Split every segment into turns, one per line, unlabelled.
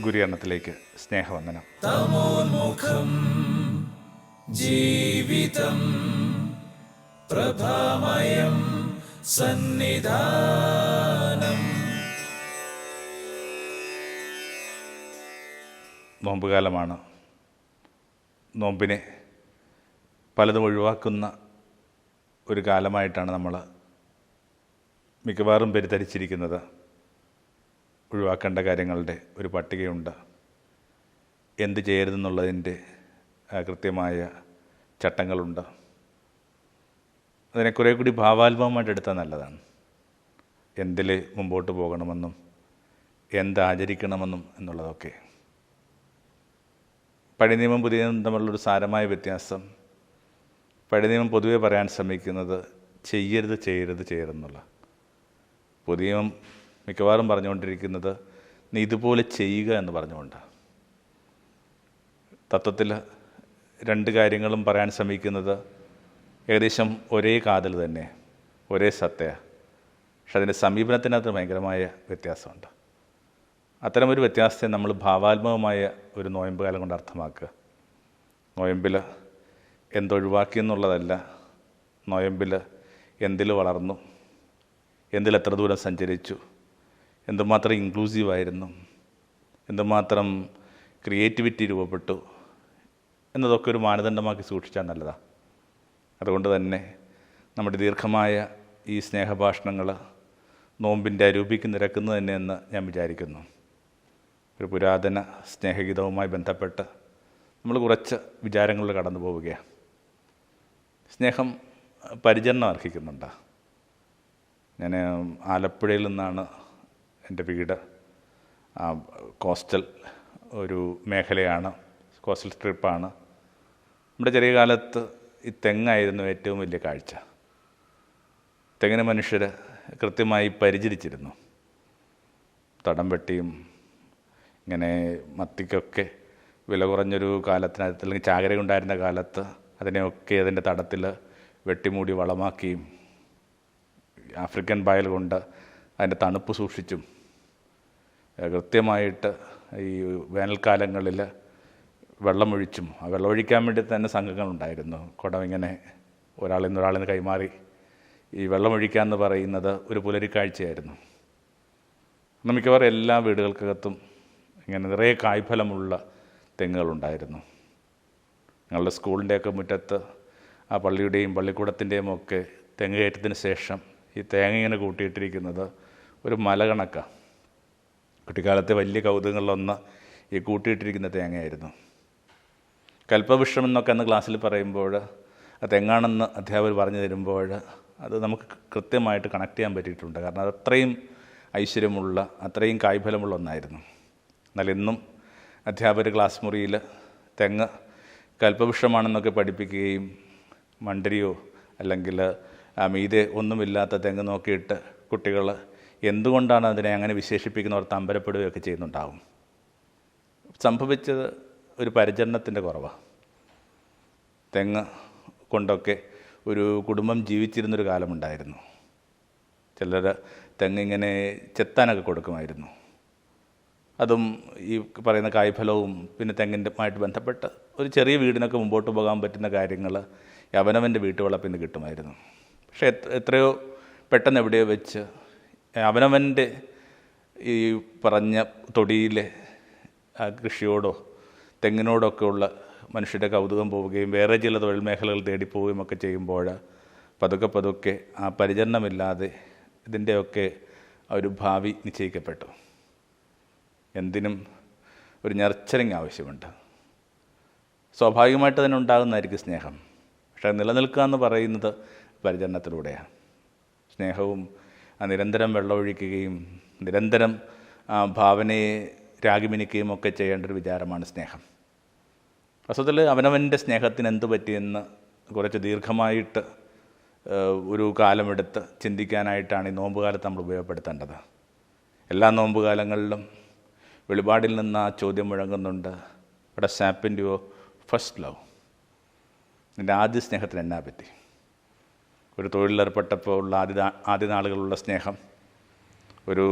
ഗുരുകരണത്തിലേക്ക് സ്നേഹവന്ദനം.
തമോന്മുഖം ജീവിതം പ്രഭാമയം സന്നിധാനം.
നോമ്പുകാലമാണ്. നോമ്പിനെ പലതും ഒഴിവാക്കുന്ന ഒരു കാലമായിട്ടാണ് നമ്മൾ മിക്കവാറും പെരുത്തരിച്ചിരിക്കുന്നത് ഒഴിവാക്കേണ്ട കാര്യങ്ങളുടെ ഒരു പട്ടികയുണ്ട്. എന്ത് ചെയ്യരുതെന്നുള്ളതിന്റെ കൃത്യമായ ചട്ടങ്ങളുണ്ട്. അതിനെ കുറേ കൂടി ഭാവാത്മകമായിട്ട് എടുത്താൽ നല്ലതാണ്. എന്തിൽ മുമ്പോട്ട് പോകണമെന്നും എന്താചരിക്കണമെന്നും എന്നുള്ളതൊക്കെ. പഴയ നിയമം പുതിയ നിയമം തമ്മിലുള്ളൊരു സാരമായ വ്യത്യാസം പഴയ നിയമം പൊതുവെ പറയാൻ ശ്രമിക്കുന്നത് ചെയ്യരുത് ചെയ്യരുത് ചെയ്യരുതെന്നുള്ള പുതിയ നിയമം മിക്കവാറും പറഞ്ഞുകൊണ്ടിരിക്കുന്നത് നീ ഇതുപോലെ ചെയ്യുക എന്ന് പറഞ്ഞുകൊണ്ട് തത്വത്തിൽ രണ്ട് കാര്യങ്ങളും പറയാൻ ശ്രമിക്കുന്നത് ഏകദേശം ഒരേ കാതൽ തന്നെ ഒരേ സത്യ പക്ഷെ അതിന്റെ സമീപനത്തിനകത്ത് ഭയങ്കരമായ വ്യത്യാസമുണ്ട്. അത്തരമൊരു വ്യത്യാസത്തെ നമ്മൾ ഭാവാത്മകമായ ഒരു നോയമ്പ് കാലം കൊണ്ട് അർത്ഥമാക്കുക. നോയമ്പിൽ എന്തൊഴിവാക്കി എന്നുള്ളതല്ല നോയമ്പിൽ എന്തിൽ വളർന്നു എന്തിൽ എത്ര ദൂരം സഞ്ചരിച്ചു എന്തുമാത്രം ഇൻക്ലൂസീവായിരുന്നു എന്തുമാത്രം ക്രിയേറ്റിവിറ്റി രൂപപ്പെട്ടു എന്നതൊക്കെ ഒരു മാനദണ്ഡമാക്കി സൂക്ഷിച്ചാൽ നല്ലതാണ് അതുകൊണ്ട് തന്നെ നമ്മുടെ ദീർഘമായ ഈ സ്നേഹഭാഷണങ്ങൾ നോമ്പിന്റെ അരൂപിക്ക് നിരക്കുന്നത് തന്നെയെന്ന് ഞാൻ വിചാരിക്കുന്നു. ഒരു പുരാതന സ്നേഹഗീതവുമായി ബന്ധപ്പെട്ട് നമ്മൾ കുറച്ച് വിചാരങ്ങളിൽ കടന്നു പോവുകയാണ്. സ്നേഹം പരിചരണം അർഹിക്കുന്നുണ്ട്. ഞാൻ ആലപ്പുഴയിൽ നിന്നാണ് എന്റെ വീട് കോസ്റ്റൽ ഒരു മേഖലയാണ് കോസ്റ്റൽ സ്ട്രിപ്പാണ്. നമ്മുടെ ചെറിയ കാലത്ത് ഈ തെങ്ങായിരുന്നു ഏറ്റവും വലിയ കാഴ്ച. തെങ്ങിന് മനുഷ്യർ കൃത്യമായി പരിചരിച്ചിരുന്നു. തടം വെട്ടിയും ഇങ്ങനെ മത്തിക്കൊക്കെ വില കുറഞ്ഞൊരു കാലത്തിനകത്ത് അല്ലെങ്കിൽ ചാകര ഉണ്ടായിരുന്ന കാലത്ത് അതിനെയൊക്കെ അതിന്റെ തടത്തിൽ വെട്ടിമൂടി വളമാക്കിയും ആഫ്രിക്കൻ പായൽ കൊണ്ട് അതിന്റെ തണുപ്പ് സൂക്ഷിച്ചും കൃത്യമായിട്ട് ഈ വേനൽക്കാലങ്ങളിൽ വെള്ളമൊഴിച്ചും ആ വെള്ളമൊഴിക്കാൻ വേണ്ടി തന്നെ സംഘങ്ങളുണ്ടായിരുന്നു. കുടം ഇങ്ങനെ ഒരാളിൽ നിന്ന് ഒരാളിൽ നിന്ന് കൈമാറി ഈ വെള്ളമൊഴിക്കുക എന്ന് പറയുന്നത് ഒരു പുലരിക്കാഴ്ചയായിരുന്നു. മിക്കവാറും എല്ലാ വീടുകൾക്കകത്തും ഇങ്ങനെ നിറയെ കായ്ഫലമുള്ള തെങ്ങുകളുണ്ടായിരുന്നു. ഞങ്ങളുടെ സ്കൂളിന്റെയൊക്കെ മുറ്റത്ത് ആ പള്ളിയുടെയും പള്ളിക്കൂടത്തിന്റെയും ഒക്കെ തെങ്ങ് കയറ്റത്തിന് ശേഷം ഈ തേങ്ങ ഇങ്ങനെ കൂട്ടിയിട്ടിരിക്കുന്നത് ഒരു മല കണക്കാണ് കുട്ടിക്കാലത്തെ വലിയ കൗതുകങ്ങളിലൊന്ന് ഈ കൂട്ടിയിട്ടിരിക്കുന്ന തേങ്ങയായിരുന്നു. കൽപ്പവൃക്ഷം എന്നൊക്കെ അന്ന് ക്ലാസ്സിൽ പറയുമ്പോൾ അത് തെങ്ങാണെന്ന് അധ്യാപകർ പറഞ്ഞു തരുമ്പോൾ അത് നമുക്ക് കൃത്യമായിട്ട് കണക്ട് ചെയ്യാൻ പറ്റിയിട്ടുണ്ട്. കാരണം അത് അത്രയും ഐശ്വര്യമുള്ള അത്രയും കായ്ഫലമുള്ള ഒന്നായിരുന്നു. എന്നാൽ ഇന്നും അധ്യാപകർ ക്ലാസ് മുറിയിൽ തെങ്ങ് കൽപ്പവൃക്ഷമാണെന്നൊക്കെ പഠിപ്പിക്കുകയും മണ്ടരിയോ അല്ലെങ്കിൽ ആ മീതെ ഒന്നുമില്ലാത്ത തെങ്ങ് നോക്കിയിട്ട് കുട്ടികൾ എന്തുകൊണ്ടാണ് അതിനെ അങ്ങനെ വിശേഷിപ്പിക്കുന്നവർ തമ്പരപ്പെടുകയൊക്കെ ചെയ്യുന്നുണ്ടാവും? സംഭവിച്ചത് ഒരു പരിചരണത്തിന്റെ കുറവാണ് തെങ്ങ് കൊണ്ടൊക്കെ ഒരു കുടുംബം ജീവിച്ചിരുന്നൊരു കാലമുണ്ടായിരുന്നു. ചിലർ തെങ്ങിങ്ങനെ ചെത്താനൊക്കെ കൊടുക്കുമായിരുന്നു. അതും ഈ പറയുന്ന കായ്ഫലവും പിന്നെ തെങ്ങിന്റെ ആയിട്ട് ബന്ധപ്പെട്ട് ഒരു ചെറിയ വീടിനൊക്കെ മുമ്പോട്ട് പോകാൻ പറ്റുന്ന കാര്യങ്ങൾ അവനവന്റെ വീട്ടുവളപ്പിൽ നിന്ന് കിട്ടുമായിരുന്നു. പക്ഷേ എത്ര- എത്രയോ പെട്ടെന്ന് എവിടെയോ വെച്ച് അവനവന്റെ ഈ പറഞ്ഞ തൊടിയിലെ ആ കൃഷിയോടോ തെങ്ങിനോടൊക്കെ ഉള്ള മനുഷ്യരുടെ കൗതുകം പോവുകയും വേറെ ചില തൊഴിൽ മേഖലകൾ തേടിപ്പോവുകയും ഒക്കെ ചെയ്യുമ്പോൾ പതുക്കെ പതുക്കെ ആ പരിചരണമില്ലാതെ ഇതിന്റെയൊക്കെ ഒരു ഭാവി നിശ്ചയിക്കപ്പെട്ടു. എന്തിനും ഒരു നർച്ചറിങ് ആവശ്യമുണ്ട്. സ്വാഭാവികമായിട്ട് തന്നെ ഉണ്ടാകുന്നതായിരിക്കും സ്നേഹം. പക്ഷേ നിലനിൽക്കുക എന്ന് പറയുന്നത് പരിചരണത്തിലൂടെയാണ്. സ്നേഹവും നിരന്തരം വെള്ളമൊഴിക്കുകയും നിരന്തരം ഭാവനയെ രാഗിമിനിക്കുകയും ഒക്കെ ചെയ്യേണ്ട ഒരു വിചാരമാണ് സ്നേഹം. വസ്തുത്തിൽ അവനവന്റെ സ്നേഹത്തിന് എന്തു പറ്റിയെന്ന് കുറച്ച് ദീർഘമായിട്ട് ഒരു കാലമെടുത്ത് ചിന്തിക്കാനായിട്ടാണ് ഈ നോമ്പുകാലത്ത് നമ്മൾ ഉപയോഗപ്പെടുത്തേണ്ടത്. എല്ലാ നോമ്പുകാലങ്ങളിലും വെളിപാടിൽ നിന്ന് ആ ചോദ്യം മുഴങ്ങുന്നുണ്ട് ഇവിടെ സാപ്പിന്റെയോ? ഫസ്റ്റ് ലവ് നിന്റെ ആദ്യ സ്നേഹത്തിന് എന്നാ പറ്റി? ഒരു തൊഴിലിലേർപ്പെട്ടപ്പോൾ ഉള്ള ആദ്യ ആദ്യ നാളുകളുള്ള സ്നേഹം. ഒരു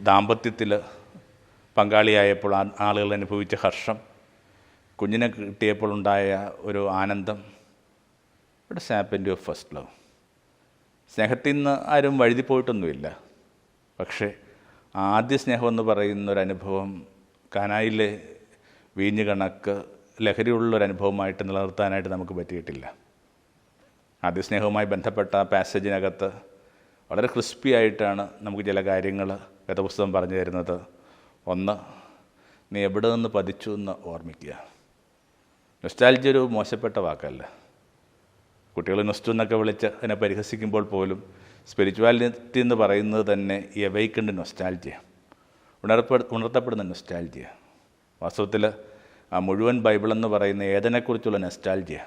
ദാമ്പത്യത്തിൽ പങ്കാളിയായപ്പോൾ ആളുകൾ അനുഭവിച്ച ഹർഷം. കുഞ്ഞിനെ കിട്ടിയപ്പോൾ ഉണ്ടായ ഒരു ആനന്ദം. ഇവിടെ സാപ്പന്റ് ഓഫ് ഫസ്റ്റ് ലവ് സ്നേഹത്തിൽ നിന്ന് ആരും വഴുതി പോയിട്ടൊന്നുമില്ല. പക്ഷേ ആദ്യ സ്നേഹമെന്ന് പറയുന്ന ഒരു അനുഭവം കാനായിലെ വീഞ്ഞ് കണക്ക് ലഹരിയുള്ളൊരനുഭവമായിട്ട് നിലനിർത്താനായിട്ട് നമുക്ക് പറ്റിയിട്ടില്ല. ആദ്യ സ്നേഹവുമായി ബന്ധപ്പെട്ട പാസേജിനകത്ത് വളരെ ക്രിസ്പി ആയിട്ടാണ് നമുക്ക് ചില കാര്യങ്ങൾ വേദപുസ്തകം പറഞ്ഞു തരുന്നത്. ഒന്ന് നീ എവിടെ നിന്ന് പതിച്ചു എന്ന് ഓർമ്മിക്കുക. നൊസ്റ്റാലജി ഒരു മോശപ്പെട്ട വാക്കല്ല. കുട്ടികൾ നൊസ്റ്റു എന്നൊക്കെ വിളിച്ച് അതിനെ പരിഹസിക്കുമ്പോൾ പോലും സ്പിരിച്വാലിറ്റി എന്ന് പറയുന്നത് തന്നെ എവൈക്കണ്ട് നൊസ്റ്റാലജിയ ഉണർപ്പെ ഉണർത്തപ്പെടുന്ന നൊസ്റ്റാലജിയ വാസ്തവത്തിൽ ആ മുഴുവൻ ബൈബിൾ എന്ന് പറയുന്ന ഏതിനെക്കുറിച്ചുള്ള നൊസ്റ്റാലജിയ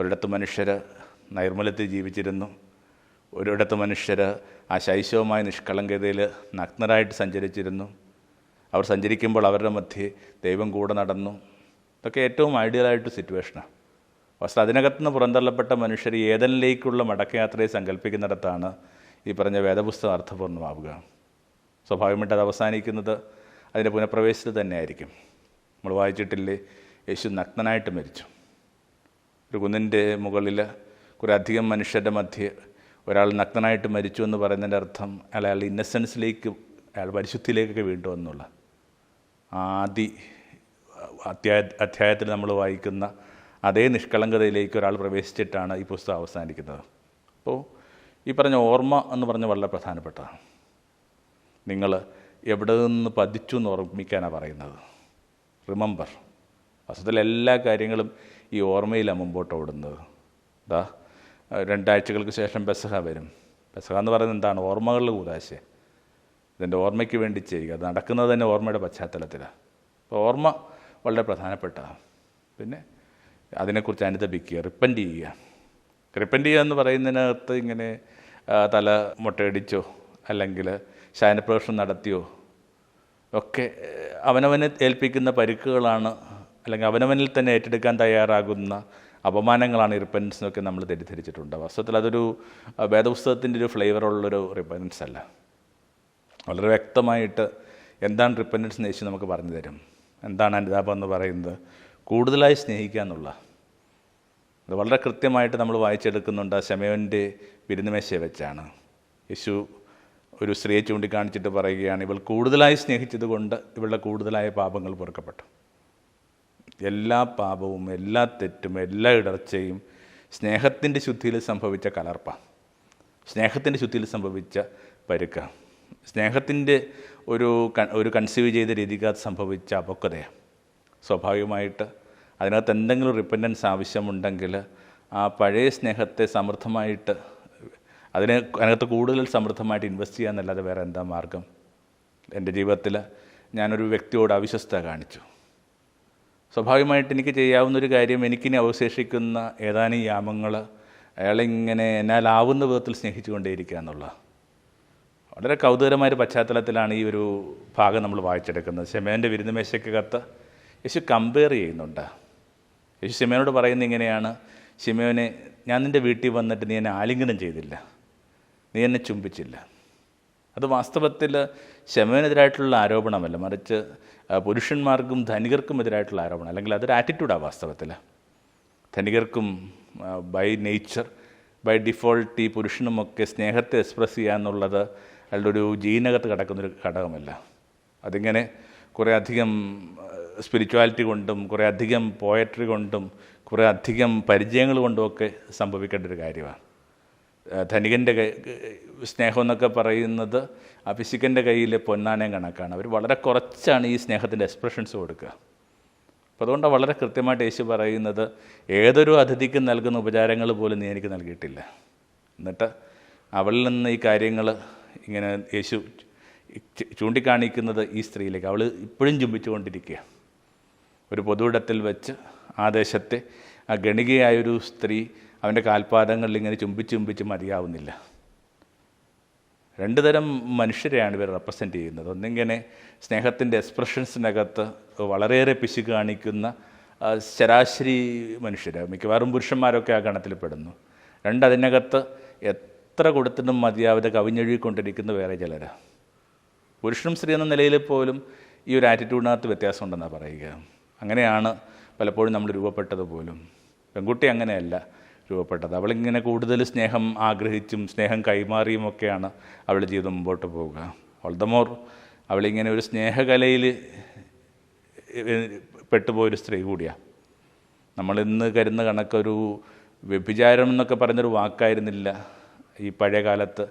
ഒരിടത്ത് മനുഷ്യർ നൈർമല്യത്തിൽ ജീവിച്ചിരുന്നു. ഒരിടത്ത് മനുഷ്യർ ആ ശൈശവമായ നിഷ്കളങ്കതയിൽ നഗ്നരായിട്ട് സഞ്ചരിച്ചിരുന്നു. അവർ സഞ്ചരിക്കുമ്പോൾ അവരുടെ മധ്യേ ദൈവം കൂടെ നടന്നു. ഇതൊക്കെ ഏറ്റവും ഐഡിയലായിട്ട് സിറ്റുവേഷനാണ് പക്ഷേ അതിനകത്തുനിന്ന് പുറന്തള്ളപ്പെട്ട മനുഷ്യർ ഏതനിലേക്കുള്ള മടക്കയാത്രയെ സങ്കല്പിക്കുന്നിടത്താണ് ഈ പറഞ്ഞ വേദപുസ്തകം അർത്ഥപൂർണമാവുക സ്വാഭാവികമായിട്ട് അത് അവസാനിക്കുന്നത് അതിന്റെ പുനഃപ്രവേശത്തിൽ തന്നെയായിരിക്കും. നമ്മൾ വായിച്ചിട്ടില്ലേ യേശു നഗ്നനായിട്ട് മരിച്ചു. ഒരു കുന്നിന്റെ മുകളിൽ കുറേ അധികം മനുഷ്യരുടെ മധ്യ ഒരാൾ നഗ്നനായിട്ട് മരിച്ചു എന്ന് പറയുന്നതിന്റെ അർത്ഥം അയാൾ അയാൾ ഇന്നസെൻസിലേക്ക് അയാൾ പരിശുദ്ധിയിലേക്കൊക്കെ വീണ്ടു എന്നുള്ള ആദി അധ്യായ അധ്യായത്തിൽ നമ്മൾ വായിക്കുന്ന അതേ നിഷ്കളങ്കതയിലേക്ക് ഒരാൾ പ്രവേശിച്ചിട്ടാണ് ഈ പുസ്തകം അവസാനിക്കുന്നത്. അപ്പോൾ ഈ പറഞ്ഞ ഓർമ്മ എന്ന് പറഞ്ഞ വളരെ പ്രധാനപ്പെട്ടതാണ് നിങ്ങൾ എവിടെ നിന്ന് പതിച്ചു എന്ന് ഓർമ്മിക്കാനാണ് പറയുന്നത്. റിമംബർ വസ്തുത്തിൽ എല്ലാ കാര്യങ്ങളും ഈ ഓർമ്മയിലാണ് മുമ്പോട്ട് ഓടുന്നത്. ഇതാ രണ്ടാഴ്ചകൾക്ക് ശേഷം പെസഹ വരും. പെസഹ എന്ന് പറയുന്നത് എന്താണ്? ഓർമ്മകളുടെ കൂതാശ ഇതിന്റെ ഓർമ്മയ്ക്ക് വേണ്ടി ചെയ്യുക. അത് നടക്കുന്നത് തന്നെ ഓർമ്മയുടെ പശ്ചാത്തലത്തിലാണ് അപ്പോൾ ഓർമ്മ വളരെ പ്രധാനപ്പെട്ടതാണ് പിന്നെ അതിനെക്കുറിച്ച് അനുദപിക്കുക റിപ്പന്റ് ചെയ്യുക. റിപ്പന്റ് ചെയ്യുക എന്ന് പറയുന്നതിനകത്ത് ഇങ്ങനെ തല മുട്ടയടിച്ചോ അല്ലെങ്കിൽ ശയനപ്രവേശനം നടത്തിയോ ഒക്കെ അവനവനെ ഏൽപ്പിക്കുന്ന പരിക്കുകളാണ് അല്ലെങ്കിൽ അവനവനിൽ തന്നെ ഏറ്റെടുക്കാൻ തയ്യാറാകുന്ന അപമാനങ്ങളാണ് റിപ്പൻസ് എന്നൊക്കെ നമ്മൾ തെറ്റിദ്ധരിച്ചിട്ടുണ്ട്. വാസ്തവത്തിൽ അതൊരു വേദപുസ്തകത്തിന്റെ ഒരു ഫ്ലേവറുള്ളൊരു റിപ്പൻസ് അല്ല. വളരെ വ്യക്തമായിട്ട് എന്താണ് റിപ്പൻഡൻസ് എന്ന് യേശു നമുക്ക് പറഞ്ഞു തരും. എന്താണ് അനുതാപം എന്ന് പറയുന്നത്? കൂടുതലായി സ്നേഹിക്കുക എന്നുള്ള. അത് വളരെ കൃത്യമായിട്ട് നമ്മൾ വായിച്ചെടുക്കുന്നുണ്ട്. ആ ശമയോന്റെ വിരുന്നുമേശയെ വെച്ചാണ്. യേശു ഒരു സ്ത്രീയെ ചൂണ്ടിക്കാണിച്ചിട്ട് പറയുകയാണ് ഇവൾ കൂടുതലായി സ്നേഹിച്ചതുകൊണ്ട് ഇവളുടെ കൂടുതലായ പാപങ്ങൾ പൊറുക്കപ്പെട്ടു. എല്ലാ പാപവും എല്ലാ തെറ്റും എല്ലാ ഇടർച്ചയും സ്നേഹത്തിന്റെ ശുദ്ധിയിൽ സംഭവിച്ച കലർപ്പ. സ്നേഹത്തിന്റെ ശുദ്ധിയിൽ സംഭവിച്ച പരുക്ക. സ്നേഹത്തിന്റെ ഒരു ഒരു കൺസീവ് ചെയ്ത രീതിക്കകത്ത് സംഭവിച്ച അപക്വതയാണ് സ്വാഭാവികമായിട്ട് അതിനകത്ത് എന്തെങ്കിലും റിപ്പൻഡൻസ് ആവശ്യമുണ്ടെങ്കിൽ ആ പഴയ സ്നേഹത്തെ സമൃദ്ധമായിട്ട് അതിനെ അതിനകത്ത് കൂടുതൽ സമൃദ്ധമായിട്ട് ഇൻവെസ്റ്റ് ചെയ്യാന്നല്ലാതെ വേറെ എന്താ മാർഗം? എന്റെ ജീവിതത്തിൽ ഞാനൊരു വ്യക്തിയോട് അവിശ്വസ്ത കാണിച്ചു. സ്വാഭാവികമായിട്ട് എനിക്ക് ചെയ്യാവുന്ന ഒരു കാര്യം എനിക്കിനി അവശേഷിക്കുന്ന ഏതാനും യാമങ്ങൾ അയാളിങ്ങനെ എന്നാലാവുന്ന വിധത്തിൽ സ്നേഹിച്ചുകൊണ്ടേയിരിക്കുക എന്നുള്ള. വളരെ കൗതുകരമായ പശ്ചാത്തലത്തിലാണ് ഈ ഒരു ഭാഗം നമ്മൾ വായിച്ചെടുക്കുന്നത്. ഷെമേന്റെ വിരുന്നുമേശക്കകത്ത് യേശു കമ്പയർ ചെയ്യുന്നുണ്ട്. യേശു ഷിമയോനോട് പറയുന്നത് ഇങ്ങനെയാണ് ശിമയോനെ ഞാൻ നിന്റെ വീട്ടിൽ വന്നിട്ട് നീ എന്നെ ആലിംഗനം ചെയ്തില്ല. നീ എന്നെ ചുംബിച്ചില്ല. അത് വാസ്തവത്തിൽ ക്ഷമനെതിരായിട്ടുള്ള ആരോപണമല്ല. മറിച്ച് പുരുഷന്മാർക്കും ധനികർക്കും എതിരായിട്ടുള്ള ആരോപണം. അല്ലെങ്കിൽ അതൊരു ആറ്റിറ്റ്യൂഡാണ് വാസ്തവത്തിൽ ധനികർക്കും ബൈ നേച്ചർ ബൈ ഡിഫോൾട്ട് ഈ പുരുഷനുമൊക്കെ സ്നേഹത്തെ എക്സ്പ്രസ് ചെയ്യുക എന്നുള്ളത് അയാളുടെ ഒരു ജീനകത്ത് കിടക്കുന്നൊരു ഘടകമല്ല. അതിങ്ങനെ കുറേ അധികം സ്പിരിച്വാലിറ്റി കൊണ്ടും കുറേ അധികം പോയട്രി കൊണ്ടും കുറേ അധികം പരിചയങ്ങൾ കൊണ്ടുമൊക്കെ സംഭവിക്കേണ്ട ഒരു കാര്യമാണ്. ധനികന്റെ സ്നേഹം എന്നൊക്കെ പറയുന്നത് ആ പിശുക്കന്റെ കയ്യിലെ പൊന്നാനയം കണക്കാണ്. അവർ വളരെ കുറച്ചാണ് ഈ സ്നേഹത്തിന്റെ എക്സ്പ്രഷൻസ് കൊടുക്കുക. അപ്പോൾ അതുകൊണ്ടാണ് വളരെ കൃത്യമായിട്ട് യേശു പറയുന്നത് ഏതൊരു അതിഥിക്ക് നൽകുന്ന ഉപചാരങ്ങൾ പോലും നീ എനിക്ക് നൽകിയിട്ടില്ല. എന്നിട്ട് അവളിൽ നിന്ന് ഈ കാര്യങ്ങൾ ഇങ്ങനെ യേശു ചൂണ്ടിക്കാണിക്കുന്നത് ഈ സ്ത്രീയിലേക്ക്. അവൾ ഇപ്പോഴും ചുംബിച്ചുകൊണ്ടിരിക്കുക. ഒരു പൊതുവിടത്തിൽ വെച്ച് ആ ദേശത്തെ ആ ഗണികയായൊരു സ്ത്രീ അവന്റെ കാൽപാദങ്ങളിൽ ഇങ്ങനെ ചുംബിച്ച് ചുംബിച്ച് മതിയാവുന്നില്ല. രണ്ട് തരം മനുഷ്യരെയാണ് ഇവർ റെപ്രസെന്റ് ചെയ്യുന്നത്. ഒന്നിങ്ങനെ സ്നേഹത്തിന്റെ എക്സ്പ്രഷൻസിനകത്ത് വളരെയേറെ പിശു കാണിക്കുന്ന ശരാശരി മനുഷ്യർ മിക്കവാറും പുരുഷന്മാരൊക്കെ ആ ഗണത്തിൽ പെടുന്നു രണ്ട് അതിനകത്ത് എത്ര കൊടുത്തിട്ടും മതിയാവാതെ കവിഞ്ഞൊഴുകിക്കൊണ്ടിരിക്കുന്ന വേറെ ചിലർ പുരുഷനും സ്ത്രീ എന്ന നിലയിൽ പോലും ഈ ഒരു ആറ്റിറ്റ്യൂഡിനകത്ത് വ്യത്യാസമുണ്ടെന്നാണ് പറയുക. അങ്ങനെയാണ് പലപ്പോഴും നമ്മൾ രൂപപ്പെട്ടത് പോലും. പെൺകുട്ടി അങ്ങനെയല്ല. രൂപപ്പെട്ടത്. അവളിങ്ങനെ കൂടുതൽ സ്നേഹം ആഗ്രഹിച്ചും സ്നേഹം കൈമാറിയും ഒക്കെയാണ് അവളുടെ ജീവിതം മുമ്പോട്ട് പോവുക. ഓൾദമോർ അവളിങ്ങനെ ഒരു സ്നേഹകലയിൽ പെട്ടുപോയൊരു സ്ത്രീ കൂടിയാണ് നമ്മളിന്ന് കരുന്ന കണക്കൊരു വ്യഭിചാരം എന്നൊക്കെ പറഞ്ഞൊരു വാക്കായിരുന്നില്ല ഈ പഴയ കാലത്ത്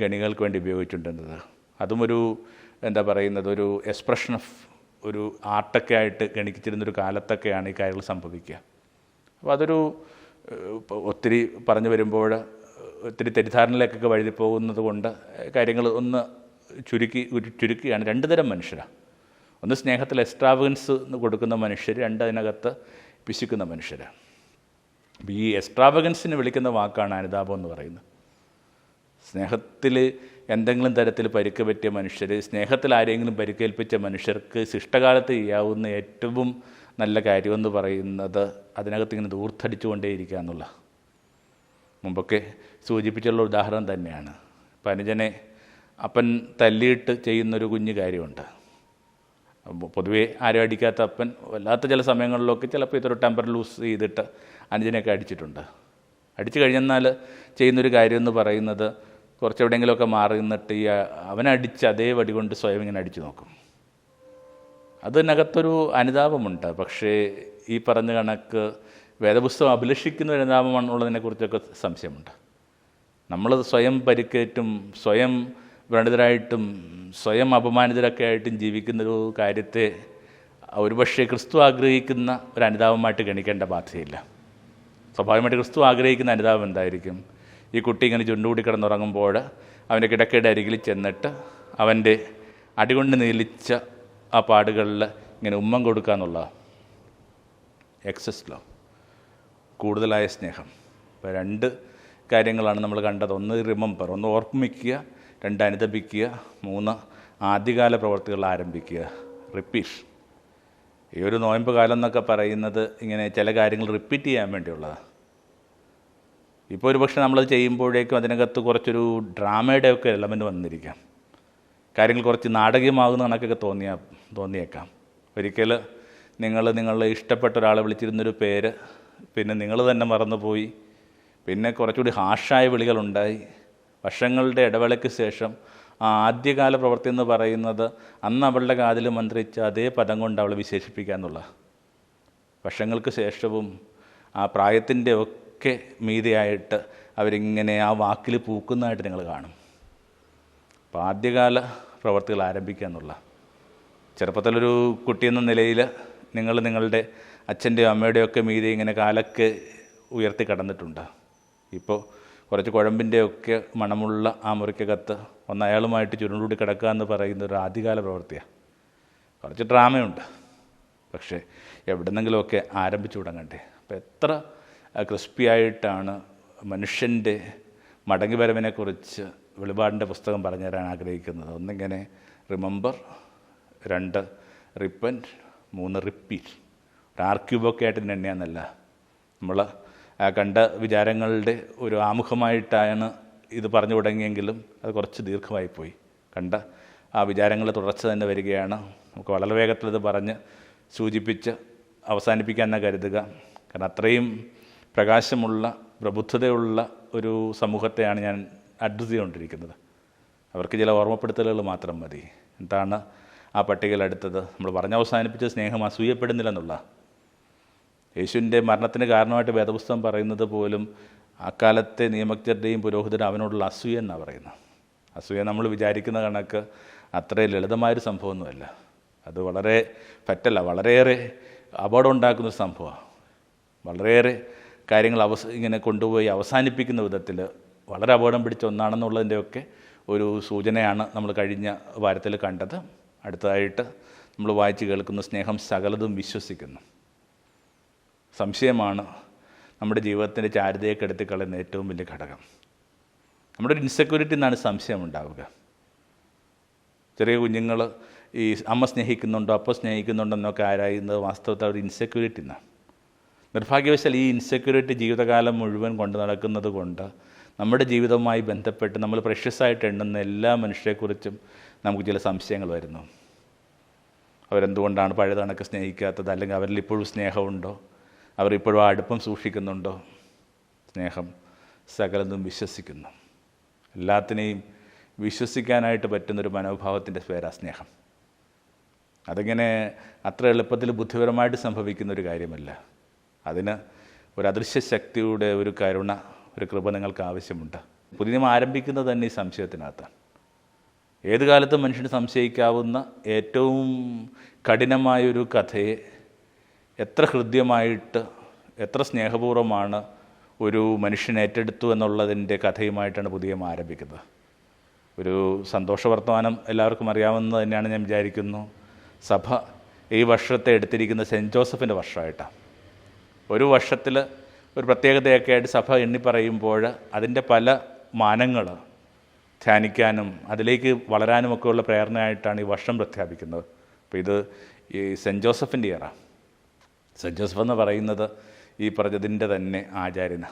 ഗണികൾക്ക് വേണ്ടി ഉപയോഗിച്ചിട്ടുണ്ടത് അതും ഒരു എന്താ പറയുന്നത് ഒരു എക്സ്പ്രഷൻ ഓഫ് ഒരു ആർട്ടൊക്കെ ആയിട്ട് ഗണിച്ചിരുന്നൊരു കാലത്തൊക്കെയാണ് ഈ കാര്യങ്ങൾ സംഭവിക്കുക. അപ്പോൾ അതൊരു ഒത്തിരി പറഞ്ഞു വരുമ്പോൾ ഒത്തിരി തെറ്റിദ്ധാരണയിലേക്കൊക്കെ വഴുതി പോകുന്നത് കൊണ്ട് കാര്യങ്ങൾ ഒന്ന് ചുരുക്കി ചുരുക്കിയാണ് രണ്ട് തരം മനുഷ്യരാണ് ഒന്ന് സ്നേഹത്തിൽ എക്സ്ട്രാവഗൻസ് കൊടുക്കുന്ന മനുഷ്യർ രണ്ട് അതിനകത്ത് പിശുക്കുന്ന മനുഷ്യരാണ് അപ്പോൾ ഈ എക്സ്ട്രാവഗൻസിന് വിളിക്കുന്ന വാക്കാണ് അനുതാപം എന്ന് പറയുന്നത്. സ്നേഹത്തിൽ എന്തെങ്കിലും തരത്തിൽ പരിക്ക് പറ്റിയ മനുഷ്യർ സ്നേഹത്തിൽ ആരെങ്കിലും പരിക്കേൽപ്പിച്ച മനുഷ്യർക്ക് ശിഷ്ടകാലത്ത് ചെയ്യാവുന്ന ഏറ്റവും നല്ല കാര്യമെന്ന് പറയുന്നത് അതിനകത്ത് ഇങ്ങനെ ദൂർത്തടിച്ചുകൊണ്ടേയിരിക്കുക എന്നുള്ള മുമ്പൊക്കെ സൂചിപ്പിച്ചുള്ള ഉദാഹരണം തന്നെയാണ്. പനുജനെ അപ്പൻ തല്ലിയിട്ട് ചെയ്യുന്നൊരു കുഞ്ഞു കാര്യമുണ്ട്. പൊതുവേ ആരും അടിക്കാത്ത അപ്പൻ വല്ലാത്ത ചില സമയങ്ങളിലൊക്കെ ചിലപ്പോൾ ഇതൊരു ടെമ്പർ ലൂസ് ചെയ്തിട്ട് അനുജനെയൊക്കെ അടിച്ചിട്ടുണ്ട്. അടിച്ചു കഴിഞ്ഞെന്നാൽ ചെയ്യുന്നൊരു കാര്യം എന്ന് പറയുന്നത് കുറച്ച് എവിടെയെങ്കിലുമൊക്കെ മാറി നിന്നിട്ട് ഈ അവനടിച്ച് അതേ വടി കൊണ്ട് സ്വയം ഇങ്ങനെ അടിച്ചു നോക്കും. അതിനകത്തൊരു അനുതാപമുണ്ട്. പക്ഷേ ഈ പറഞ്ഞ കണക്ക് വേദപുസ്തകം അഭിലഷിക്കുന്ന ഒരു അനുതാപമാണുള്ളതിനെക്കുറിച്ചൊക്കെ സംശയമുണ്ട്. നമ്മൾ സ്വയം പരിക്കേറ്റും സ്വയം വ്രണിതരായിട്ടും സ്വയം അപമാനിതരൊക്കെ ആയിട്ടും ജീവിക്കുന്ന ഒരു കാര്യത്തെ ഒരുപക്ഷെ ക്രിസ്തു ആഗ്രഹിക്കുന്ന ഒരു അനുതാപമായിട്ട് ഗണിക്കേണ്ട ബാധ്യതയില്ല. സ്വാഭാവികമായിട്ട് ക്രിസ്തു ആഗ്രഹിക്കുന്ന അനുതാപം എന്തായിരിക്കും? ഈ കുട്ടി ഇങ്ങനെ ചുണ്ടുകൂടി കിടന്നുറങ്ങുമ്പോൾ അവന്റെ കിടക്കയുടെ അരികിൽ ചെന്നിട്ട് അവന്റെ അടികൊണ്ട് നീലിച്ച ആ പാടുകളിൽ ഇങ്ങനെ ഉമ്മം കൊടുക്കുക എന്നുള്ള എക്സസ് ലോ കൂടുതലായ സ്നേഹം. ഇപ്പോൾ രണ്ട് കാര്യങ്ങളാണ് നമ്മൾ കണ്ടത്. ഒന്ന് റിമംബർ ഒന്ന് ഓർമ്മിക്കുക രണ്ട് അനുദപിക്കുക മൂന്ന് ആദ്യകാല പ്രവർത്തികൾ ആരംഭിക്കുക. റിപ്പീഷ് ഈ ഒരു നോയമ്പ് കാലം എന്നൊക്കെ പറയുന്നത് ഇങ്ങനെ ചില കാര്യങ്ങൾ റിപ്പീറ്റ് ചെയ്യാൻ വേണ്ടിയുള്ളതാണ്. ഇപ്പോൾ ഒരു പക്ഷേ നമ്മളത് ചെയ്യുമ്പോഴേക്കും അതിനകത്ത് കുറച്ചൊരു ഡ്രാമയുടെ ഒക്കെ എലമെന്റ് വന്നിരിക്കാം. കാര്യങ്ങൾ കുറച്ച് നാടകീയമാകുന്ന കണക്കൊക്കെ തോന്നിയ തോന്നിയേക്കാം. ഒരിക്കൽ നിങ്ങൾ നിങ്ങളുടെ ഇഷ്ടപ്പെട്ട ഒരാളെ വിളിച്ചിരുന്നൊരു പേര് പിന്നെ നിങ്ങൾ തന്നെ മറന്നുപോയി പിന്നെ കുറച്ചുകൂടി ഹാഷായ വിളികളുണ്ടായി. വർഷങ്ങളുടെ ഇടവേളയ്ക്ക് ശേഷം ആ ആദ്യകാല പ്രവൃത്തി എന്ന് പറയുന്നത് അന്ന് അവളുടെ കാതിൽ മന്ത്രിച്ച അതേ പദം കൊണ്ട് അവളെ വിശേഷിപ്പിക്കുക എന്നുള്ള. വർഷങ്ങൾക്ക് ശേഷവും ആ പ്രായത്തിന്റെ ഒക്കെ മീതിയായിട്ട് അവരിങ്ങനെ ആ വാക്കിൽ പൂക്കുന്നതായിട്ട് നിങ്ങൾ കാണും. അപ്പോൾ ആദ്യകാല പ്രവർത്തികൾ ആരംഭിക്കുക എന്നുള്ള. ചെറുപ്പത്തിലൊരു കുട്ടിയെന്ന നിലയിൽ നിങ്ങൾ നിങ്ങളുടെ അച്ഛന്റെയോ അമ്മയുടെയോ ഒക്കെ മീതെ ഇങ്ങനെ കാലൊക്കെ ഉയർത്തി കടന്നിട്ടുണ്ട്. ഇപ്പോൾ കുറച്ച് കുഴമ്പിന്റെയൊക്കെ മണമുള്ള ആ മുറിക്കകത്ത് ഒന്ന് അയാളുമായിട്ട് ചുരുണ്ടുകൂടി കിടക്കുക എന്ന് പറയുന്ന ഒരു ആദ്യകാല പ്രവൃത്തിയാണ്. കുറച്ച് ഡ്രാമയുണ്ട്. പക്ഷേ എവിടെന്നെങ്കിലുമൊക്കെ ആരംഭിച്ചു തുടങ്ങണ്ടേ. അപ്പോൾ എത്ര ക്രിസ്പിയായിട്ടാണ് മനുഷ്യന്റെ മടങ്ങിവരവിനെക്കുറിച്ച് വെളിപാടിന്റെ പുസ്തകം പറഞ്ഞു തരാൻ ആഗ്രഹിക്കുന്നത്. ഒന്നിങ്ങനെ റിമെമ്പർ രണ്ട് റിപ്പന്റ് മൂന്ന് റിപ്പീറ്റ് ഒരു ആർക്യൂബൊക്കെ ആയിട്ട് ഇതിന് നമ്മൾ കണ്ട വിചാരങ്ങളുടെ ഒരു ആമുഖമായിട്ടാണ് ഇത് പറഞ്ഞു തുടങ്ങിയെങ്കിലും അത് കുറച്ച് ദീർഘമായി പോയി. കണ്ട ആ വിചാരങ്ങൾ തുടർച്ച തന്നെ വരികയാണ്. നമുക്ക് വളരെ വേഗത്തിൽ ഇത് പറഞ്ഞ് സൂചിപ്പിച്ച് അവസാനിപ്പിക്കാൻ തന്നെ കരുതുക. കാരണം അത്രയും പ്രകാശമുള്ള പ്രബുദ്ധതയുള്ള ഒരു സമൂഹത്തെയാണ് ഞാൻ അഡ്രസ് ചെയ്തുകൊണ്ടിരിക്കുന്നത്. അവർക്ക് ചില ഓർമ്മപ്പെടുത്തലുകൾ മാത്രം മതി. എന്താണ് ആ പട്ടികയിൽ അടുത്തത്? നമ്മൾ പറഞ്ഞ് അവസാനിപ്പിച്ച സ്നേഹം അസൂയപ്പെടുന്നില്ല എന്നുള്ള. യേശുവിന്റെ മരണത്തിന് കാരണമായിട്ട് വേദപുസ്തകം പറയുന്നത് പോലും അക്കാലത്തെ നിയമജ്ഞരുടെയും പുരോഹിതരും അവനോടുള്ള അസൂയ എന്നാണ് പറയുന്നത്. അസൂയ നമ്മൾ വിചാരിക്കുന്ന കണക്ക് അത്ര ലളിതമായൊരു സംഭവമൊന്നുമല്ല. അത് വളരെ പറ്റല്ല വളരെയേറെ അപകടം ഉണ്ടാക്കുന്ന സംഭവമാണ്. വളരെയേറെ കാര്യങ്ങൾ അവസ ഇങ്ങനെ കൊണ്ടുപോയി അവസാനിപ്പിക്കുന്ന വിധത്തിൽ വളരെ അപകടം പിടിച്ച ഒന്നാണെന്നുള്ളതിന്റെയൊക്കെ ഒരു സൂചനയാണ് നമ്മൾ കഴിഞ്ഞ വാരത്തിൽ കണ്ടത്. അടുത്തതായിട്ട് നമ്മൾ വായിച്ച് കേൾക്കുന്ന സ്നേഹം സകലതും വിശ്വസിക്കുന്നു. സംശയമാണ് നമ്മുടെ ജീവിതത്തിന്റെ ചാരിതയെ കെടുത്തിക്കളയുന്ന ഏറ്റവും വലിയ ഘടകം. നമ്മുടെ ഒരു ഇൻസെക്യൂരിറ്റി നിന്നാണ് സംശയം ഉണ്ടാവുക ചെറിയ കുഞ്ഞുങ്ങൾ ഈ അമ്മ സ്നേഹിക്കുന്നുണ്ടോ അപ്പ സ്നേഹിക്കുന്നുണ്ടോ എന്നൊക്കെ ആരായുന്നത് വാസ്തവത്തിൽ ഒരു ഇൻസെക്യൂരിറ്റി എന്നാണ്. നിർഭാഗ്യവശാൽ ഈ ഇൻസെക്യൂരിറ്റി ജീവിതകാലം മുഴുവൻ കൊണ്ട് നടക്കുന്നത് കൊണ്ട് നമ്മുടെ ജീവിതവുമായി ബന്ധപ്പെട്ട് നമ്മൾ പ്രഷ്യസായിട്ട് എണ്ണുന്ന എല്ലാ മനുഷ്യരെക്കുറിച്ചും നമുക്ക് ചില സംശയങ്ങൾ വരുന്നു. അവരെന്തുകൊണ്ടാണ് പഴയ സ്നേഹിക്കാത്തത്? അല്ലെങ്കിൽ അവരിൽ ഇപ്പോഴും സ്നേഹമുണ്ടോ? അവർ ഇപ്പോഴും അടുപ്പം സൂക്ഷിക്കുന്നുണ്ടോ? സ്നേഹം സകലതും വിശ്വസിക്കുന്നു. എല്ലാത്തിനെയും വിശ്വസിക്കാനായിട്ട് പറ്റുന്നൊരു മനോഭാവത്തിന്റെ പേരാ സ്നേഹം. അതിങ്ങനെ അത്ര എളുപ്പത്തിൽ ബുദ്ധിപരമായിട്ട് സംഭവിക്കുന്ന ഒരു കാര്യമല്ല. അതിന് ഒരു അദൃശ്യ ശക്തിയുടെ ഒരു കരുണ ഒരു കൃപ നിങ്ങൾക്ക് ആവശ്യമുണ്ട്. പുതിയ ആരംഭിക്കുന്നത് തന്നെ ഈ സംശയത്തിനകത്താണ്. ഏത് കാലത്തും മനുഷ്യന് സംശയിക്കാവുന്ന ഏറ്റവും കഠിനമായൊരു കഥയെ എത്ര ഹൃദ്യമായിട്ട് എത്ര സ്നേഹപൂർവമാണ് ഒരു മനുഷ്യൻ ഏറ്റെടുത്തു എന്നുള്ളതിന്റെ കഥയുമായിട്ടാണ് പുതിയ ആരംഭിക്കുന്നത്. ഒരു സന്തോഷവർത്തമാനം എല്ലാവർക്കും അറിയാവുന്നത് തന്നെയാണ് ഞാൻ വിചാരിക്കുന്നു. സഭ ഈ വർഷത്തെ എടുത്തിരിക്കുന്ന സെന്റ് ജോസഫിന്റെ വർഷമായിട്ടാണ്. ഒരു വർഷത്തിൽ ഒരു പ്രത്യേകതയൊക്കെ ആയിട്ട് സഭ എണ്ണി പറയുമ്പോൾ അതിന്റെ പല മാനങ്ങൾ ധ്യാനിക്കാനും അതിലേക്ക് വളരാനും ഒക്കെയുള്ള പ്രേരണയായിട്ടാണ് ഈ വർഷം പ്രഖ്യാപിക്കുന്നത്. അപ്പോൾ ഇത് ഈ സെന്റ് ജോസഫിന്റെ ഇയറാ. സെന്റ് ജോസഫ് എന്ന് പറയുന്നത് ഈ പറഞ്ഞതിന്റെ തന്നെ ആചാര്യന.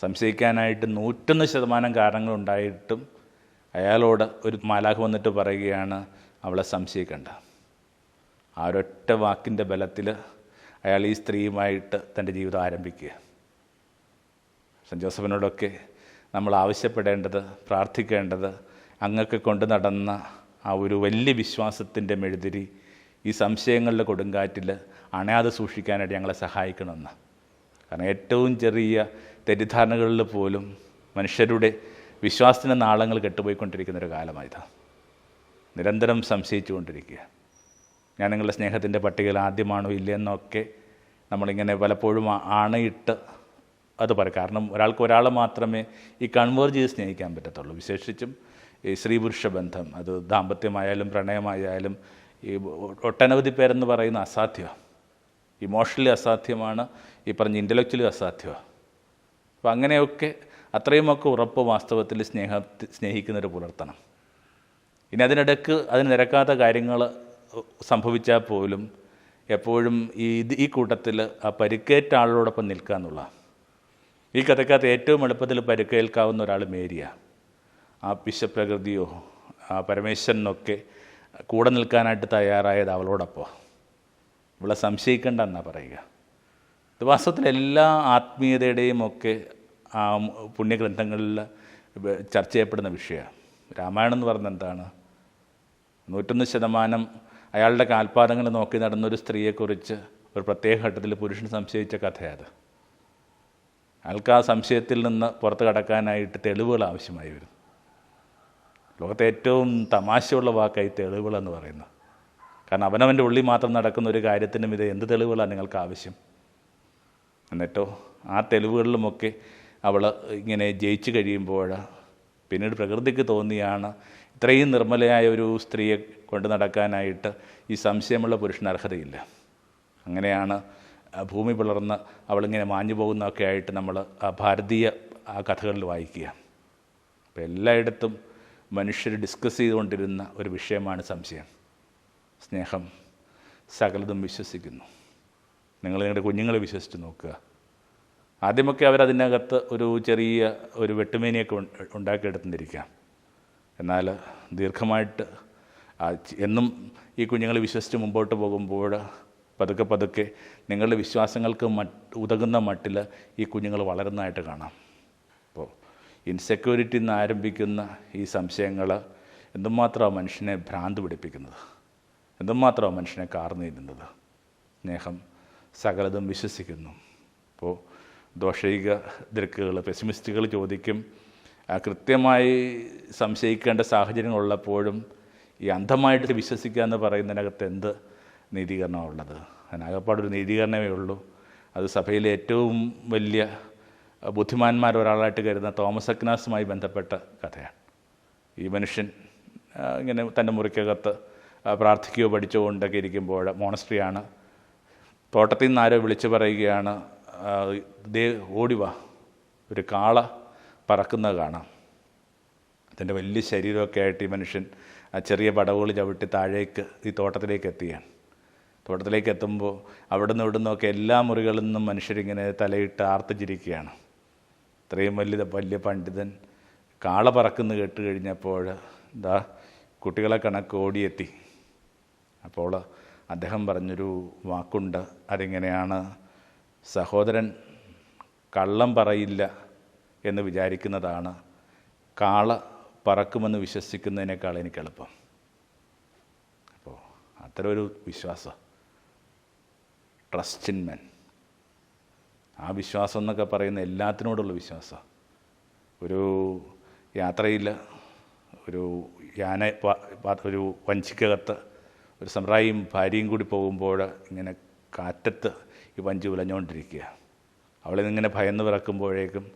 സംശയിക്കാനായിട്ട് നൂറ്റൊന്ന് ശതമാനം കാരണങ്ങളുണ്ടായിട്ടും അയാളോട് ഒരു മാലാഖ് വന്നിട്ട് പറയുകയാണ് അവളെ സംശയിക്കേണ്ട. ആ ഒരൊറ്റ വാക്കിന്റെ ബലത്തിൽ അയാൾ ഈ സ്ത്രീയുമായിട്ട് തന്റെ ജീവിതം ആരംഭിക്കുക. സെന്റ് ജോസഫിനോടൊക്കെ നമ്മൾ ആവശ്യപ്പെടേണ്ടത് പ്രാർത്ഥിക്കേണ്ടത് അങ്ങൊക്കെ കൊണ്ട് നടന്ന ആ ഒരു വലിയ വിശ്വാസത്തിന്റെ മെഴുതിരി ഈ സംശയങ്ങളുടെ കൊടുങ്കാറ്റിൽ അണയാതെ സൂക്ഷിക്കാനായിട്ട് ഞങ്ങളെ സഹായിക്കണമെന്ന്. കാരണം ഏറ്റവും ചെറിയ തെറ്റിദ്ധാരണകളിൽ പോലും മനുഷ്യരുടെ വിശ്വാസത്തിന്റെ നാളങ്ങൾ കെട്ടുപോയിക്കൊണ്ടിരിക്കുന്ന ഒരു കാലമായത് നിരന്തരം സംശയിച്ചുകൊണ്ടിരിക്കുക ഞാൻ നിങ്ങളുടെ സ്നേഹത്തിന്റെ പട്ടികയിൽ ആദ്യമാണോ ഇല്ലയെന്നൊക്കെ നമ്മളിങ്ങനെ പലപ്പോഴും ആണയിട്ട് അത് പറയും കാരണം ഒരാൾക്ക് ഒരാളെ മാത്രമേ ഈ കൺവേർജ് ചെയ്ത് സ്നേഹിക്കാൻ പറ്റത്തുള്ളൂ. വിശേഷിച്ചും ഈ സ്ത്രീ പുരുഷ ബന്ധം അത് ദാമ്പത്യമായാലും പ്രണയമായാലും ഈ ഒട്ടനവധി പേരെന്ന് പറയുന്ന അസാധ്യമാണ്. ഇമോഷണലി അസാധ്യമാണ് ഈ പറഞ്ഞ ഇന്റലക്ച്വലി അസാധ്യമാണ്. അപ്പോൾ അങ്ങനെയൊക്കെ അത്രയുമൊക്കെ ഉറപ്പ് വാസ്തവത്തിൽ സ്നേഹ സ്നേഹിക്കുന്നവർ പുലർത്തണം. ഇനി അതിനിടയ്ക്ക് അതിന് നിരക്കാത്ത കാര്യങ്ങൾ സംഭവിച്ചാൽ പോലും എപ്പോഴും ഈ ഈ കൂട്ടത്തിൽ ആ പരിക്കേറ്റ ആളോടൊപ്പം നിൽക്കുക എന്നുള്ള ഈ കഥക്കകത്ത് ഏറ്റവും എളുപ്പത്തിൽ പരിക്കേൽക്കാവുന്ന ഒരാൾ മേരിയ. ആ പിശപ്രകൃതിയോ ആ പരമേശ്വരനൊക്കെ കൂടെ നിൽക്കാനായിട്ട് തയ്യാറായത് അവളോടൊപ്പം? ഇവളെ സംശയിക്കേണ്ട എന്നാ പറയുക. ഇത് വാസ്തവത്തിൽ എല്ലാ ആത്മീയതയുടെയും ഒക്കെ ആ പുണ്യഗ്രന്ഥങ്ങളിൽ ചർച്ച ചെയ്യപ്പെടുന്ന വിഷയമാണ് രാമായണം എന്ന് പറഞ്ഞ എന്താണ്? നൂറ്റൊന്ന് ശതമാനം അയാളുടെ കാൽപാദങ്ങൾ നോക്കി നടന്നൊരു സ്ത്രീയെക്കുറിച്ച് ഒരു പ്രത്യേക ഘട്ടത്തിൽ പുരുഷൻ സംശയിച്ച കഥയത്. അയാൾക്ക് ആ സംശയത്തിൽ നിന്ന് പുറത്ത് കടക്കാനായിട്ട് തെളിവുകൾ ആവശ്യമായി വരുന്നു. ലോകത്തെ ഏറ്റവും തമാശയുള്ള വാക്കായി തെളിവുകളെന്ന് പറയുന്നത്. കാരണം അവനവന്റെ ഉള്ളിൽ മാത്രം നടക്കുന്ന ഒരു കാര്യത്തിനും ഇത് എന്ത് തെളിവുകളാണ് നിങ്ങൾക്ക് ആവശ്യം? എന്നിട്ടോ ആ തെളിവുകളിലുമൊക്കെ അവൾ ഇങ്ങനെ ജയിച്ചു കഴിയുമ്പോൾ പിന്നീട് പ്രകൃതിക്ക് തോന്നിയാണ് ഇത്രയും നിർമ്മലയായ ഒരു സ്ത്രീയെ കൊണ്ട് നടക്കാനായിട്ട് ഈ സംശയമുള്ള പുരുഷന് അർഹതയില്ല. അങ്ങനെയാണ് ഭൂമി പിളർന്ന് അവളിങ്ങനെ മാഞ്ഞു പോകുന്നതൊക്കെ ആയിട്ട് നമ്മൾ ഭാരതീയ കഥകളിൽ വായിക്കുക. അപ്പോൾ എല്ലായിടത്തും മനുഷ്യർ ഡിസ്കസ് ചെയ്തുകൊണ്ടിരുന്ന ഒരു വിഷയമാണ് സംശയം. സ്നേഹം സകലതും വിശ്വസിക്കുന്നു. നിങ്ങൾ നിങ്ങളുടെ കുഞ്ഞുങ്ങളെ വിശ്വസിച്ച് നോക്കുക. ആദ്യമൊക്കെ അവരതിനകത്ത് ഒരു ചെറിയ ഒരു വെട്ടുമേനിയൊക്കെ ഉണ്ട- ഉണ്ടാക്കിയെടുത്തിരിക്കാം എന്നാൽ ദീർഘമായിട്ട് എന്നും ഈ കുഞ്ഞുങ്ങളെ വിശ്വസിച്ച് മുമ്പോട്ട് പോകുമ്പോൾ പതുക്കെ പതുക്കെ നിങ്ങളുടെ വിശ്വാസങ്ങൾക്ക് ഉതകുന്ന മട്ടിൽ ഈ കുഞ്ഞുങ്ങൾ വളരുന്നതായിട്ട് കാണാം. അപ്പോൾ ഇൻസെക്യൂരിറ്റി നിന്ന് ആരംഭിക്കുന്ന ഈ സംശയങ്ങൾ എന്തുമാത്രമാണ് മനുഷ്യനെ ഭ്രാന്ത് പിടിപ്പിക്കുന്നത്? എന്തുമാത്രമാണ് മനുഷ്യനെ കാർന്നിരുന്നത് സ്നേഹം സകലതും വിശ്വസിക്കുന്നു. അപ്പോൾ ദോഷൈക ദൃക്കുകൾ പെസിമിസ്റ്റുകൾ ചോദിക്കും കൃത്യമായി സംശയിക്കേണ്ട സാഹചര്യങ്ങളുള്ളപ്പോഴും ഈ അന്ധമായിട്ട് വിശ്വസിക്കുക എന്ന് പറയുന്നതിനകത്ത് എന്ത് നീതീകരണമാണ് ഉള്ളത് അതിനകപ്പാടൊരു നീതീകരണമേ ഉള്ളൂ. അത് സഭയിലെ ഏറ്റവും വലിയ ബുദ്ധിമാന്മാർ ഒരാളായിട്ട് കരുതുന്ന തോമസ് അക്നാസുമായി ബന്ധപ്പെട്ട കഥയാണ്. ഈ മനുഷ്യൻ ഇങ്ങനെ തന്റെ മുറിക്കകത്ത് പ്രാർത്ഥിക്കുകയോ പഠിച്ചോ കൊണ്ടൊക്കെ ഇരിക്കുമ്പോൾ മോണസ്ട്രിയാണ്. തോട്ടത്തിൽ നിന്ന് ആരോ വിളിച്ചു പറയുകയാണ് ദേ ഓടിവാ ഒരു കാള പറക്കുന്നത് കാണാം. അതിന്റെ വലിയ ശരീരമൊക്കെ ആയിട്ട് ഈ മനുഷ്യൻ ആ ചെറിയ പടവുകൾ ചവിട്ടി താഴേക്ക് ഈ തോട്ടത്തിലേക്ക് എത്തുകയാണ് തോട്ടത്തിലേക്ക് എത്തുമ്പോൾ അവിടെ നിന്ന് ഇവിടെ നിന്നൊക്കെ എല്ലാ മുറികളിൽ നിന്നും മനുഷ്യരിങ്ങനെ തലയിട്ട് ആർത്തിച്ചിരിക്കുകയാണ്. ഇത്രയും വലിയ വലിയ പണ്ഡിതൻ കാള പറക്കുന്നു കേട്ട് കഴിഞ്ഞപ്പോൾ എന്താ കുട്ടികളെ കണക്ക് ഓടിയെത്തി. അപ്പോൾ അദ്ദേഹം പറഞ്ഞൊരു വാക്കുണ്ട് അതിങ്ങനെയാണ് സഹോദരൻ കള്ളം പറയില്ല എന്ന് വിചാരിക്കുന്നതാണ്. കാള പറക്കുമെന്ന് വിശ്വസിക്കുന്നതിനേക്കാൾ എനിക്ക് എളുപ്പം. അപ്പോൾ അത്തരമൊരു വിശ്വാസം. Trust men. ആ വിശ്വാസം എന്നൊക്കെ പറയുന്ന എല്ലാത്തിനോടുള്ള വിശ്വാസം ഒരു യാത്രയിൽ ഒരു യാന ഒരു വഞ്ചിക്കകത്ത് ഒരു സമ്രായും ഭാര്യയും കൂടി പോകുമ്പോൾ ഇങ്ങനെ കാറ്റത്ത് ഈ വഞ്ചി ഉലഞ്ഞുകൊണ്ടിരിക്കുക അവളിൽ നിന്നിങ്ങനെ ഭയന്ന് വിറക്കുമ്പോഴേക്കും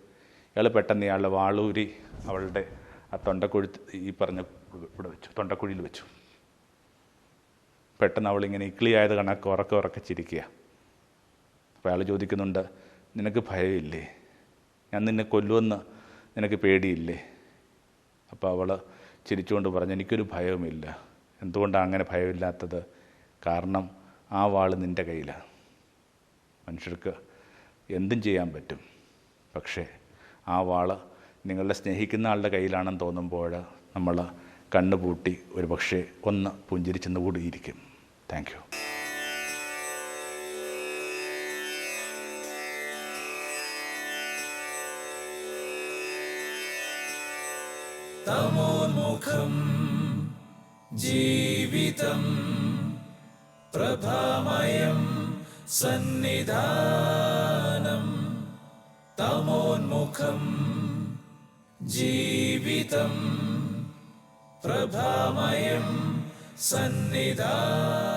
ഇയാൾ പെട്ടെന്ന് ഇയാളുടെ വാളൂരി അവളുടെ ആ തൊണ്ടക്കുഴി ഈ പറഞ്ഞ ഇവിടെ വെച്ചു തൊണ്ടക്കുഴിയിൽ വെച്ചു. പെട്ടെന്ന് അവളിങ്ങനെ ഇക്ലിയായത് കണക്ക് ഉറക്കെ ഉറക്കെ ചിരിക്കുക അപ്പോൾ അയാൾ ചോദിക്കുന്നുണ്ട് നിനക്ക് ഭയമില്ലേ? ഞാൻ നിന്നെ കൊല്ലുമെന്ന് നിനക്ക് പേടിയില്ലേ? അപ്പോൾ അവൾ ചിരിച്ചുകൊണ്ട് പറഞ്ഞു എനിക്കൊരു ഭയവുമില്ല. എന്തുകൊണ്ടാണ് അങ്ങനെ ഭയമില്ലാത്തത്? കാരണം ആ വാൾ നിന്റെ കയ്യിലാണ് മനുഷ്യർക്ക് എന്തും ചെയ്യാൻ പറ്റും. പക്ഷേ ആ വാൾ നിങ്ങളെ സ്നേഹിക്കുന്ന ആളുടെ കയ്യിലാണെന്ന് തോന്നുമ്പോൾ നമ്മൾ കണ്ണുപൂട്ടി ഒരു പക്ഷേ ഒന്ന് പുഞ്ചിരിച്ചെന്ന് കൂടിയിരിക്കും താങ്ക് യു.
തമോന്മുഖം ജീവിതം പ്രഭാമയം സന്നിധാനം തമോന്മുഖം ജീവിതം പ്രഭാമയം സന്നിധാനം